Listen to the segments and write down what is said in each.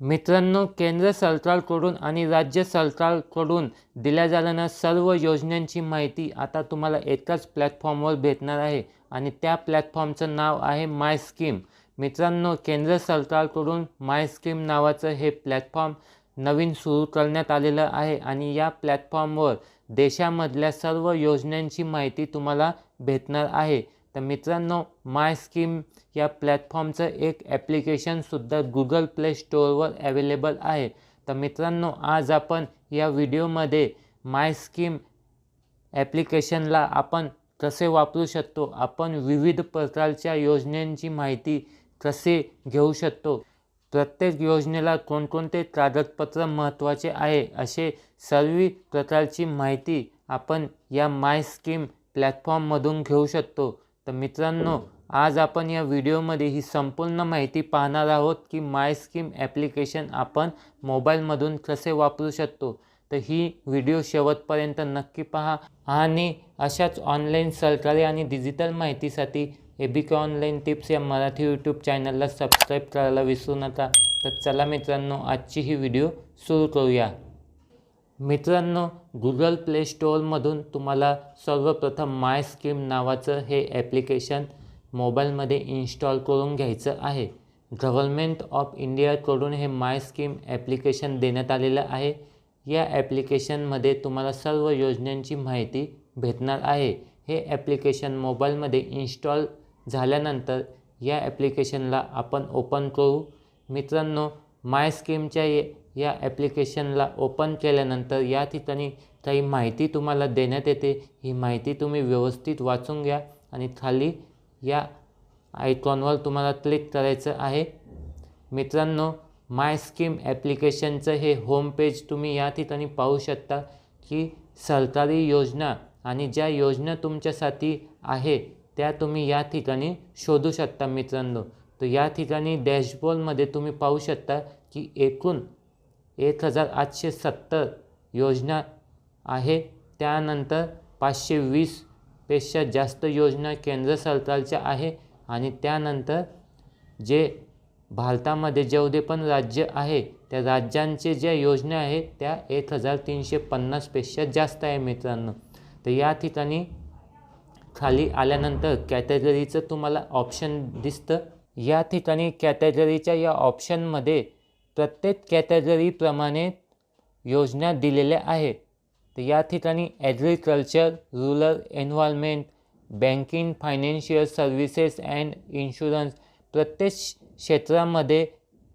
मित्रांनो केंद्र सरकारकडून आणि राज्य सरकारकडून दिल्या जाणाऱ्या सर्व योजनांची माहिती आता तुम्हाला एकाच प्लॅटफॉर्मवर भेटणार आहे आणि त्या प्लॅटफॉर्मचं नाव आहे माय स्कीम मित्रांनो केंद्र सरकारकडून माय स्कीम नावाचं हे प्लॅटफॉर्म नवीन सुरू करण्यात आलेलं आहे आणि या प्लॅटफॉर्मवर देशामधल्या सर्व योजनांची माहिती तुम्हाला भेटणार आहे. तर मित्रांनो माय स्कीम या प्लॅटफॉर्मचं एक ॲप्लिकेशनसुद्धा गुगल प्ले स्टोअरवर अवेलेबल आहे. तर मित्रांनो आज आपण या व्हिडिओमध्ये माय स्कीम ॲप्लिकेशनला आपण कसे वापरू शकतो आपण विविध प्रकारच्या योजनांची माहिती कसे घेऊ शकतो प्रत्येक योजनेला कोणकोणते कागदपत्र महत्त्वाचे आहे असे सर्व प्रकारची माहिती आपण या माय स्कीम प्लॅटफॉर्ममधून घेऊ शकतो. तर मित्रांनो आज आपण या व्हिडिओमध्ये ही संपूर्ण माहिती पाहणार आहोत की माय स्कीम ॲप्लिकेशन आपण मोबाईलमधून कसे वापरू शकतो. तर ही व्हिडिओ शेवटपर्यंत नक्की पहा आणि अशाच ऑनलाईन सरकारी आणि डिजिटल माहितीसाठी एबिका ऑनलाईन टिप्स या मराठी यूट्यूब चॅनलला सबस्क्राईब करायला विसरू नका. तर चला मित्रांनो आजची ही व्हिडिओ सुरू करूया. मित्रांनो गुगल प्ले स्टोअरमधून तुम्हाला सर्वप्रथम माय स्कीम नावाचं हे ॲप्लिकेशन मोबाईलमध्ये इन्स्टॉल करून घ्यायचं आहे. गव्हर्मेंट ऑफ इंडियाकडून हे माय स्कीम ॲप्लिकेशन देण्यात आलेलं आहे. या ॲप्लिकेशनमध्ये तुम्हाला सर्व योजनांची माहिती भेटणार आहे. हे ॲप्लिकेशन मोबाईलमध्ये इन्स्टॉल झाल्यानंतर या ॲप्लिकेशनला आपण ओपन करू. मित्रांनो माय स्कीमच्या या ॲप्लिकेशनला ओपन केल्यानंतर या ठिकाणी काही माहिती तुम्हाला देण्यात येते. ही माहिती तुम्ही व्यवस्थित वाचून घ्या आणि खाली या आयकॉनवर तुम्हाला क्लिक करायचं आहे. मित्रांनो माय स्कीम ॲप्लिकेशनचं हे होम पेज तुम्ही या ठिकाणी पाहू शकता की सरकारी योजना आणि ज्या योजना तुमच्यासाठी आहे त्या तुम्ही या ठिकाणी शोधू शकता मित्रांनो. तर या ठिकाणी डॅशबोर्डमध्ये तुम्ही पाहू शकता की एकूण एक हजार आठशे सत्तर योजना आहे. त्यानंतर पाचशे वीसपेक्षा जास्त योजना केंद्र सरकारच्या आहे आणि त्यानंतर जे भारतामध्ये जेवढे पण राज्य आहे त्या राज्यांचे ज्या योजना आहेत त्या एक हजार तीनशे पन्नासपेक्षा जास्त आहे मित्रांनो. तर या ठिकाणी खाली आल्यानंतर कॅटेगरीचं तुम्हाला ऑप्शन दिसतं. या ठिकाणी कॅटेगरीच्या या ऑप्शनमध्ये प्रत्येक कॅटेगरीप्रमाणे योजना दिलेल्या आहेत. तर या ठिकाणी agriculture rural environment banking financial services and insurance प्रत्येक क्षेत्रामध्ये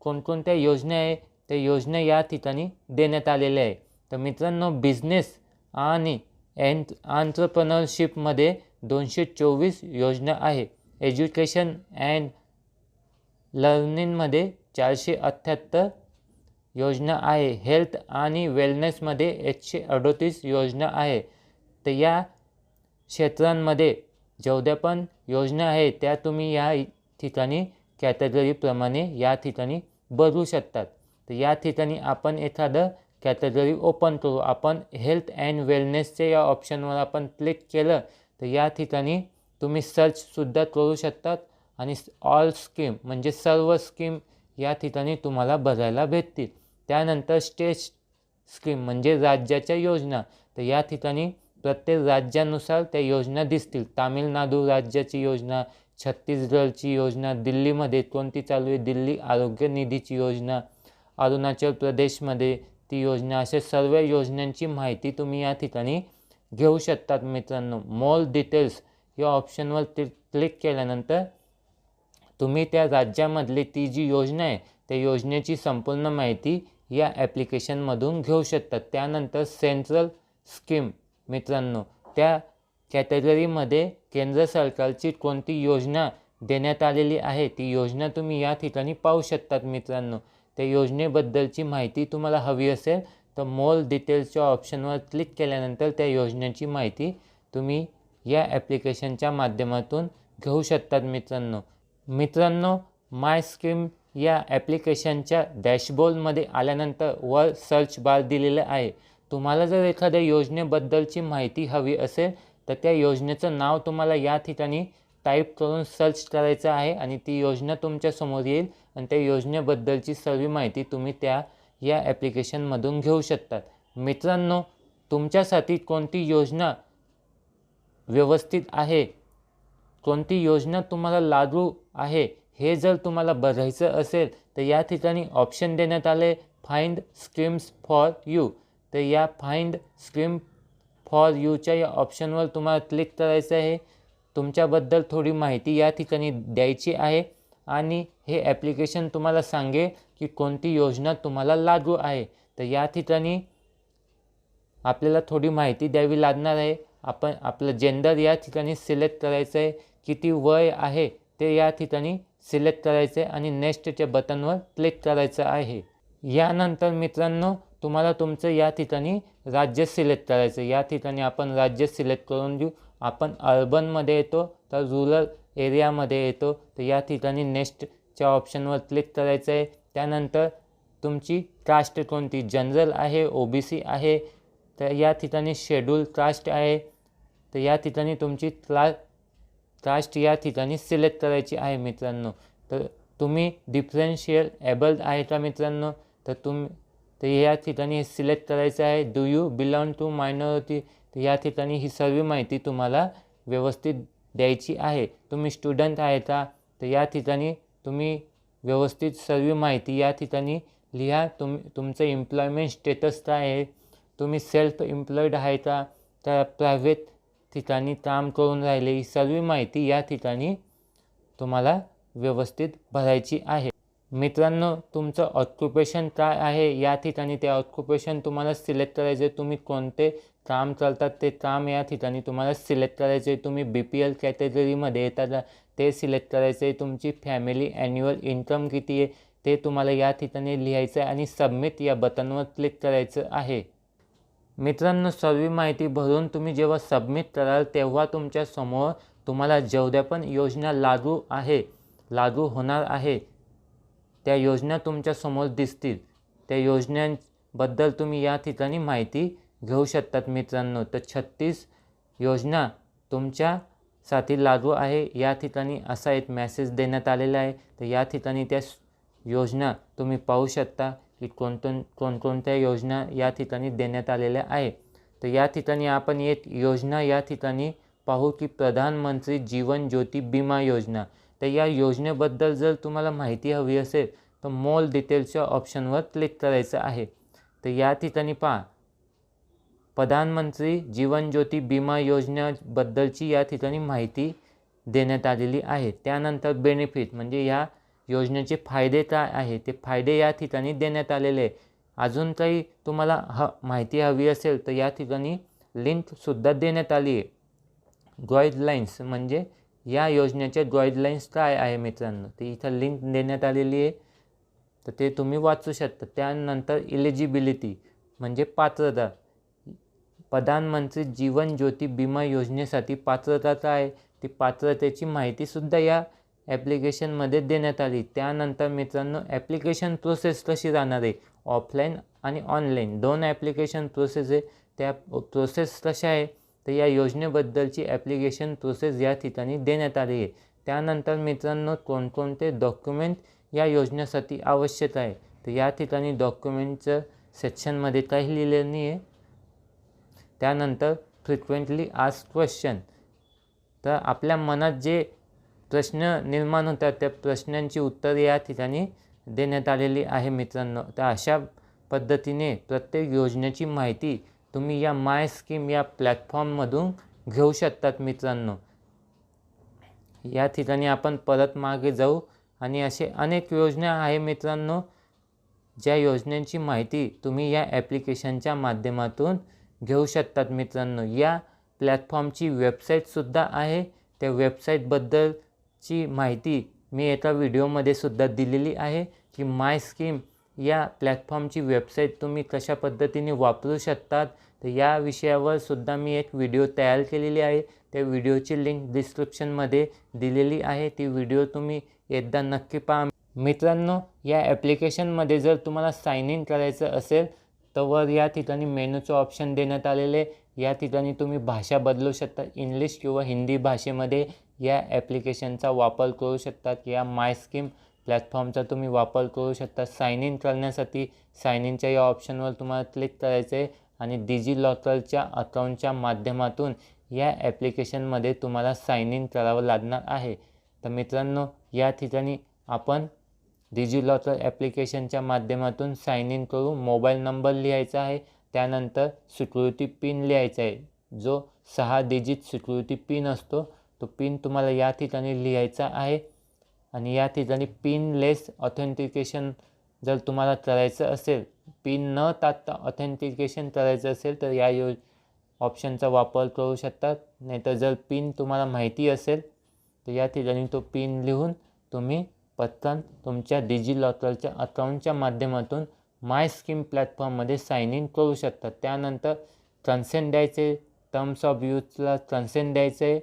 कोणकोणत्या योजना आहे त्या योजना या ठिकाणी देण्यात आलेल्या आहे तर मित्रांनो बिझनेस आणि एंट आंट्रप्रनरशिपमध्ये दोनशे चोवीस योजना आहे एज्युकेशन अँड लर्निंगमध्ये चारशे अठ्ठ्याहत्तर योजना आहे. हेल्थ आणि वेलनेसमध्ये एकशे अडोतीस योजना आहे. तर या क्षेत्रांमध्ये जेवढ्या पण योजना आहे त्या तुम्ही या ठिकाणी कॅटेगरीप्रमाणे या ठिकाणी बघू शकतात. तर या ठिकाणी आपण एखादं कॅटेगरी ओपन करू. आपण हेल्थ अँड वेलनेसच्या या ऑप्शनवर आपण क्लिक केलं तर या ठिकाणी तुम्ही सर्चसुद्धा करू शकतात. आणि ऑल स्कीम म्हणजे सर्व स्कीम या ठिकाणी तुम्हाला बघायला भेटतील. त्यानंतर स्टेट स्कीम म्हणजे राज्याच्या योजना. तर या ठिकाणी प्रत्येक राज्यानुसार त्या योजना दिसतील. तामिळनाडू राज्याची योजना छत्तीसगडची योजना दिल्लीमध्ये कोणती चालू आहे? दिल्ली आरोग्य निधीची योजना अरुणाचल प्रदेशमध्ये ती योजना अशा सर्व योजनांची माहिती तुम्ही या ठिकाणी घेऊ शकतात मित्रांनो. मोर डिटेल्स या ऑप्शनवर क्लिक केल्यानंतर तुम्ही त्या राज्यामधली ती जी योजना आहे त्या योजनेची संपूर्ण माहिती या ॲप्लिकेशनमधून घेऊ शकतात त्यानंतर सेंट्रल स्कीम मित्रांनो त्या कॅटेगरीमध्ये केंद्र सरकारची कोणती योजना देण्यात आलेली आहे ती योजना तुम्ही या ठिकाणी पाहू शकतात मित्रांनो. त्या योजनेबद्दलची माहिती तुम्हाला हवी असेल तर मोल डिटेल्सच्या ऑप्शनवर क्लिक केल्यानंतर त्या योजनेची माहिती तुम्ही या ॲप्लिकेशनच्या माध्यमातून घेऊ शकतात मित्रांनो. मित्रांनो माय स्कीम या ॲप्लिकेशनच्या डॅशबोर्डमध्ये आल्यानंतर वर सर्च बार दिलेलं आहे. तुम्हाला जर एखाद्या योजनेबद्दलची माहिती हवी असेल तर त्या योजनेचं नाव तुम्हाला या ठिकाणी टाईप करून सर्च करायचं आहे आणि ती योजना तुमच्यासमोर येईल आणि त्या योजनेबद्दलची सर्व माहिती तुम्ही त्या या ॲप्लिकेशनमधून घेऊ शकतात. मित्रांनो तुमच्यासाठी कोणती योजना व्यवस्थित आहे? कोणती योजना तुम्हाला लागू आहे हे जर तुम्हाला बघायचं असेल तर या ठिकाणी ऑप्शन देण्यात आले फाइंड स्कीम्स फॉर यू तर या फाइंड स्कीम फॉर यूच्या या ऑप्शनवर तुम्हाला क्लिक करायचं आहे. तुमच्याबद्दल थोडी माहिती या ठिकाणी द्यायची आहे. आणि हे ॲप्लिकेशन तुम्हाला सांगेल की कोणती योजना तुम्हाला लागू आहे. तर या ठिकाणी आपल्याला थोडी माहिती द्यावी लागणार आहे. आपण आपलं जेंडर या ठिकाणी सिलेक्ट करायचं आहे. किती वय आहे ते या ठिकाणी सिलेक्ट करायचं आहे आणि नेक्स्टच्या बटनवर क्लिक करायचं आहे. यानंतर मित्रांनो तुम्हाला तुमचं या ठिकाणी राज्य सिलेक्ट करायचं या ठिकाणी आपण राज्य सिलेक्ट करून देऊ. आपण अर्बनमध्ये येतो तर रुरल एरियामध्ये येतो तर या ठिकाणी नेक्स्टच्या ऑप्शनवर क्लिक करायचं आहे. त्यानंतर तुमची कास्ट कोणती? जनरल आहे ओ बी सी आहे तर या ठिकाणी शेड्यूल कास्ट आहे तर या ठिकाणी तुमची क्ला कास्ट या ठिकाणी सिलेक्ट करायची आहे मित्रांनो. तर तुम्ही डिफरन्शियल एबल्ड आहे का मित्रांनो? तर तुम तर या ठिकाणी हे सिलेक्ट करायचं आहे. Do you belong to minority तर या ठिकाणी ही सर्व माहिती तुम्हाला व्यवस्थित द्यायची आहे. तुम्ही स्टुडंट आहे का? तर या ठिकाणी तुम्ही व्यवस्थित सर्व माहिती या ठिकाणी लिहा. तुम तुमचं एम्प्लॉयमेंट स्टेटस काय आहे? तुम्ही सेल्फ एम्प्लॉईड आहे का? तर प्रायव्हेट ठिकाणी काम करून राहिले ही सर्व माहिती या ठिकाणी तुम्हाला व्यवस्थित भरायची आहे. मित्रांनो तुमचं ऑक्युपेशन काय आहे? या ठिकाणी ते ऑक्युपेशन तुम्हाला सिलेक्ट करायचे तुम्ही कोणते काम करतात ते काम या ठिकाणी तुम्हाला सिलेक्ट करायचे तुम्ही बी पी एल कॅटेगरीमध्ये येतात ते सिलेक्ट करायचे तुमची फॅमिली ॲन्युअल इन्कम किती आहे ते तुम्हाला या ठिकाणी लिहायचं आहे आणि सबमिट या बटनवर क्लिक करायचं आहे. मित्रांनो सर्व माहिती भरून तुम्ही जेव्हा सबमिट कराल तेव्हा तुमच्यासमोर तुम्हाला जेवढ्या पण योजना लागू आहे लागू होणार आहे त्या योजना तुमच्यासमोर दिसतील. त्या योजनांबद्दल तुम्ही या ठिकाणी माहिती घेऊ शकतात मित्रांनो. तर छत्तीस योजना तुमच्यासाठी लागू आहे. या ठिकाणी असा एक मॅसेज देण्यात आलेला आहे. तर या ठिकाणी त्या योजना तुम्ही पाहू शकता. की कोणकोण कोणकोणत्या योजना या ठिकाणी देण्यात आलेल्या आहे. तर या ठिकाणी आपण एक योजना या ठिकाणी पाहू की प्रधानमंत्री जीवन ज्योती विमा योजना. तर या योजनेबद्दल जर तुम्हाला माहिती हवी असेल तर मोल डिटेल्सच्या ऑप्शनवर क्लिक करायचं आहे. तर या ठिकाणी पहा. प्रधानमंत्री जीवन ज्योती विमा योजनेबद्दलची या ठिकाणी माहिती देण्यात आलेली आहे. त्यानंतर बेनिफिट म्हणजे या योजनेचे फायदे काय आहे. ते फायदे या ठिकाणी देण्यात आलेले आहे. अजून काही तुम्हाला ह माहिती हवी असेल तर या ठिकाणी लिंकसुद्धा देण्यात आली आहे. गाईडलाईन्स म्हणजे या योजनेच्या गाईडलाईन्स काय आहे मित्रांनो? ते इथं लिंक देण्यात आलेली आहे. तर ते तुम्ही वाचू शकता. त्यानंतर इलिजिबिलिटी म्हणजे पात्रता. प्रधानमंत्री जीवन ज्योती विमा योजनेसाठी पात्रता काय आहे? ती पात्रतेची माहितीसुद्धा या ॲप्लिकेशनमध्ये देण्यात आली. त्यानंतर मित्रांनो ॲप्लिकेशन प्रोसेस कशी राहणार आहे? ऑफलाईन आणि ऑनलाईन दोन ॲप्लिकेशन प्रोसेस आहे. त्या प्रोसेस कशा आहे? तर या योजनेबद्दलची ॲप्लिकेशन प्रोसेस या ठिकाणी देण्यात आली आहे. त्यानंतर मित्रांनो कोणकोणते डॉक्युमेंट या योजनेसाठी आवश्यक आहे? तर या ठिकाणी डॉक्युमेंटचं सेक्शनमध्ये काही लिहिलेलं नाही आहे. त्यानंतर फ्रिक्वेंटली आज क्वेश्चन तर आपल्या मनात जे प्रश्न निर्माण होतात. त्या प्रश्नांची उत्तरे या ठिकाणी देण्यात आलेली आहे मित्रांनो. तर अशा पद्धतीने प्रत्येक योजनेची माहिती तुम्ही या माय स्कीम या प्लॅटफॉर्ममधून घेऊ शकतात मित्रांनो. या ठिकाणी आपण परत मागे जाऊ आणि असे अनेक योजना आहे मित्रांनो. ज्या योजनांची माहिती तुम्ही या ॲप्लिकेशनच्या माध्यमातून घेऊ शकतात मित्रांनो. या प्लॅटफॉर्मची वेबसाईटसुद्धा आहे. त्या वेबसाईटबद्दल ची माहिती मी एका व्हिडिओमध्ये सुद्धा दिलेली आहे की माय स्कीम या प्लॅटफॉर्मची वेबसाईट तुम्ही कशा पद्धतीने वापरू शकतात. तर या विषयावर सुद्धा मी एक व्हिडिओ तयार केलेली आहे. त्या व्हिडिओची लिंक डिस्क्रिप्शनमध्ये दिलेली आहे. ती व्हिडिओ तुम्ही एकदा नक्की पहा. मित्रांनो या ॲप्लिकेशनमध्ये जर तुम्हाला साईन इन करायचं असेल तर वर या ठिकाणी मेनूचं ऑप्शन देण्यात आलेले या ठिकाणी तुम्ही भाषा बदलू शकता. इंग्लिश किंवा हिंदी भाषेमध्ये या ॲप्लिकेशनचा वापर करू शकतात या माय स्कीम प्लॅटफॉर्मचा तुम्ही वापर करू शकता. साइन इन करण्यासाठी साइन इनच्या या ऑप्शनवर तुम्हाला क्लिक करायचं आहे आणि डिजी लॉकरच्या अकाउंटच्या माध्यमातून या ॲप्लिकेशनमध्ये तुम्हाला साइन इन करावं लागणार आहे. तर मित्रांनो या ठिकाणी आपण डिजी लॉकर ॲप्लिकेशनच्या माध्यमातून साइन इन करू मोबाईल नंबर लिहायचा आहे. त्यानंतर सिक्युरिटी पिन लिहायचा आहे. जो सहा डिजिट सिक्युरिटी पिन असतो तो पिन तुम्हाला या ठिकाणी लिहायचा आहे. आणि या ठिकाणी पिनलेस ऑथेंटिकेशन जर तुम्हाला करायचं असेल पिन न टाकता ऑथेंटिकेशन करायचं असेल तर या यो ऑप्शनचा वापर करू शकतात. नाहीतर जर पिन तुम्हाला माहिती असेल तर या ठिकाणी तो पिन लिहून तुम्ही पटकन तुमच्या डिजिलॉकरच्या अकाउंटच्या माध्यमातून माय स्कीम प्लॅटफॉर्ममध्ये साइन इन करू शकता. त्यानंतर कन्सेंट द्यायचे टर्म्स ऑफ यूजला कन्सेंट द्यायचे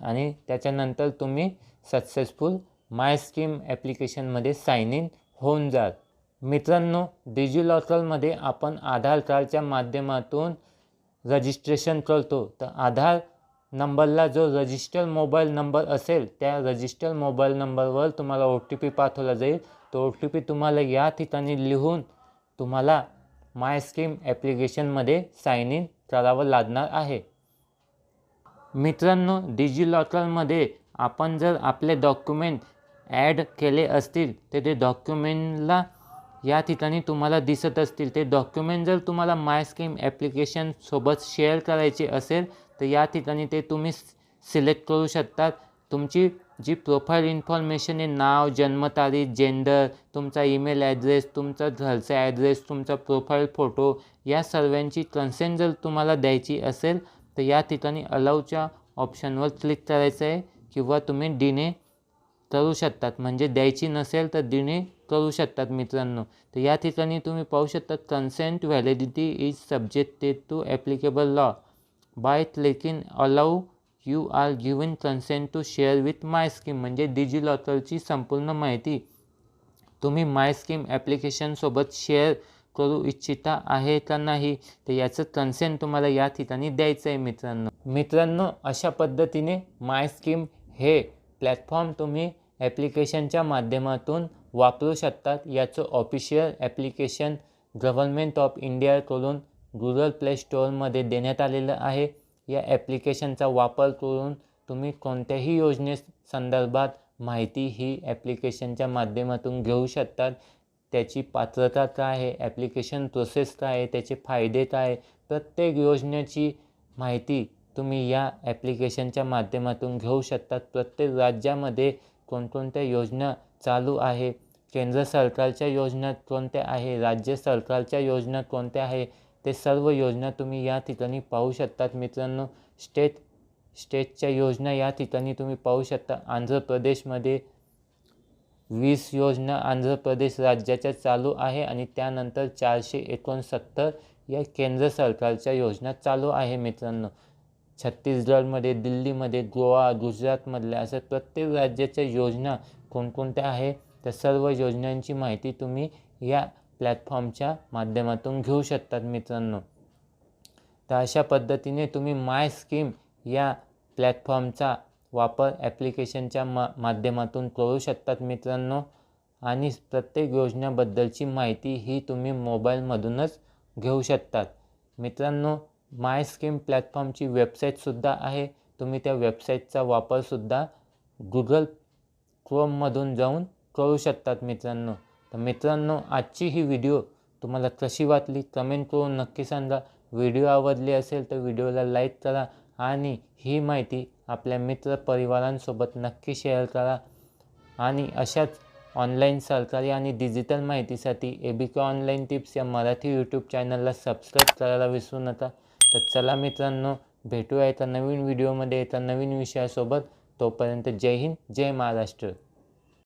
आणि त्याच्यानंतर तुम्ही सक्सेसफुल माय स्कीम ॲप्लिकेशनमध्ये साइन इन होऊन जाल. मित्रांनो डिजिलॉकरमध्ये आपण आधार कार्डच्या माध्यमातून रजिस्ट्रेशन करतो. तर आधार नंबरला जो रजिस्टर मोबाईल नंबर असेल त्या रजिस्टर मोबाईल नंबरवर तुम्हाला ओ टी पी पाठवला जाईल. तो ओ टी पी तुम्हाला या ठिकाणी लिहून तुम्हाला माय स्कीम ॲप्लिकेशनमध्ये साइन इन करावं लागणार आहे. मित्रांनो डिजिलॉकरमध्ये आपण जर आपले डॉक्युमेंट ॲड केले असतील तर ते डॉक्युमेंटला या ठिकाणी तुम्हाला दिसत असतील. ते डॉक्युमेंट जर तुम्हाला माय स्कीम ॲप्लिकेशनसोबत शेअर करायचे असेल तर या ठिकाणी ते तुम्ही सिलेक्ट करू शकतात. तुमची जी प्रोफाईल इन्फॉर्मेशन आहे नाव जन्मतारीख जेंडर तुमचा ईमेल ॲड्रेस तुमचा घरचा ॲड्रेस तुमचा प्रोफाईल फोटो या सर्वांची कन्सेंट जर तुम्हाला द्यायची असेल तर या ठिकाणी अलाऊच्या ऑप्शनवर क्लिक करायचं आहे किंवा तुम्ही डिने करू शकतात. म्हणजे द्यायची नसेल तर डिने करू शकतात मित्रांनो. तर या ठिकाणी तुम्ही पाहू शकतात consent validity is subjected to applicable law by clicking allow you are given consent to share with my scheme म्हणजे डिजी लॉकरची संपूर्ण माहिती तुम्ही माय स्कीम ॲप्लिकेशनसोबत शेअर करू इच्छिता आहे का नाही तर याचं कन्सेंट तुम्हाला या ठिकाणी द्यायचं आहे मित्रांनो. मित्रांनो अशा पद्धतीने माय स्कीम हे प्लॅटफॉर्म तुम्ही ॲप्लिकेशनच्या माध्यमातून वापरू शकतात. याचं ऑफिशियल ॲप्लिकेशन गव्हर्नमेंट ऑफ इंडियाकडून गुगल प्ले स्टोअरमध्ये देण्यात आलेलं आहे. या ॲप्लिकेशनचा वापर करून तुम्ही कोणत्याही योजनेसंदर्भात माहिती ही ॲप्लिकेशनच्या माध्यमातून घेऊ शकतात. त्याची पात्रता काय आहे ॲप्लिकेशन प्रोसेस काय आहे त्याचे फायदे काय आहे प्रत्येक योजनेची माहिती तुम्ही या ॲप्लिकेशनच्या माध्यमातून घेऊ शकतात. प्रत्येक राज्यामध्ये कोणकोणत्या योजना चालू आहे केंद्र सरकारच्या योजना कोणत्या आहे राज्य सरकारच्या योजना कोणत्या आहे ते सर्व योजना तुम्ही या ठिकाणी पाहू शकतात. मित्रांनो स्टेट स्टेटच्या योजना या ठिकाणी तुम्ही पाहू शकता. आंध्र प्रदेशमध्ये वीस योजना आंध्र प्रदेश राज्याच्या चालू आहे आणि त्यानंतर चारशे एकोणसत्तर या केंद्र सरकारच्या योजना चालू आहे मित्रांनो. छत्तीसगडमध्ये दिल्लीमध्ये गोवा गुजरातमधल्या असं प्रत्येक राज्याच्या योजना कोणकोणत्या आहे त्या सर्व योजनांची माहिती तुम्ही या प्लॅटफॉर्मच्या माध्यमातून घेऊ शकतात मित्रांनो. तर अशा पद्धतीने तुम्ही माय स्कीम या प्लॅटफॉर्मचा वापर ॲप्लिकेशनच्या मा माध्यमातून करू शकतात मित्रांनो. आणि प्रत्येक योजनेबद्दलची माहिती ही तुम्ही मोबाईलमधूनच घेऊ शकतात. मित्रांनो माय स्कीम प्लॅटफॉर्मची वेबसाईटसुद्धा आहे. तुम्ही त्या वेबसाईटचा वापरसुद्धा गुगल क्रोममधून जाऊन करू शकतात मित्रांनो. तर मित्रांनो आजची ही व्हिडिओ तुम्हाला कशी वाटली? कमेंट करून नक्की सांगा. व्हिडिओ आवडली असेल तर व्हिडिओला लाईक करा. आणि ही माहिती आपल्या मित्रपरिवारांसोबत नक्की शेअर करा. आणि अशाच ऑनलाईन सरकारी आणि डिजिटल माहितीसाठी A B K online tips या मराठी यूट्यूब चॅनलला सबस्क्राईब करायला विसरू नका. तर चला मित्रांनो भेटूया एका नवीन व्हिडिओमध्ये एका नवीन विषयासोबत. तोपर्यंत जय हिंद जय महाराष्ट्र.